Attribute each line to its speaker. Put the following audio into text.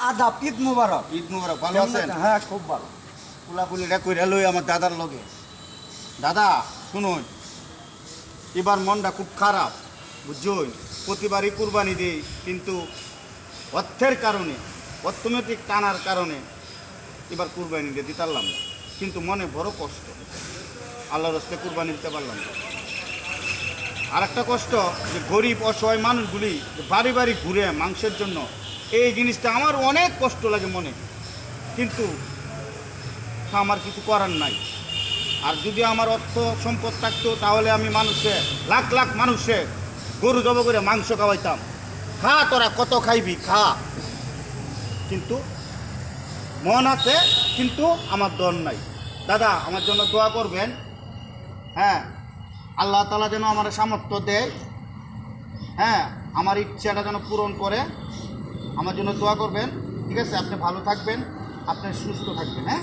Speaker 1: আদাব ঈদ মুবারক।
Speaker 2: ঈদ মুবারক ভালো আছেন?
Speaker 1: হ্যাঁ খুব ভালো।
Speaker 2: ফুলাফুলিটা কইরা লই আমার দাদার লগে। দাদা শুনুন এবার মনটা খুব খারাপ বুঝছই প্রতিবারই কুরবানি দিই কিন্তু অর্থের কারণে অর্থনৈতিক টানার কারণে এবার কুরবানি দিয়ে দিতে পারলাম না। কিন্তু মনে বড় কষ্ট। আল্লাহর রস্তে কুরবানি দিতে পারলাম না। আর একটা কষ্ট যে গরিব অসহায় মানুষগুলি বাড়ি বাড়ি ঘুরে মাংসের জন্য এই জিনিসটা আমার অনেক কষ্ট লাগে মনে। কিন্তু আমার কিছু করার নাই। আর যদি আমার অর্থ সম্পদ থাকতো, তাহলে আমি মানুষে, লাখ লাখ মানুষে গরু জব করে মাংস খাওয়াইতাম। খা, তোরা কত খাইবি, খা। কিন্তু মন আছে, কিন্তু আমার দর নাই। দাদা, আমার জন্য দোয়া করবেন। হ্যাঁ আল্লাহ তালা যেন আমার সামর্থ্য দেয়। হ্যাঁ আমার ইচ্ছাটা যেন পূরণ করে। আমার জন্য দোয়া করবেন। ঠিক আছে? আপনি ভালো থাকবেন। আপনি সুস্থ থাকবেন হ্যাঁ?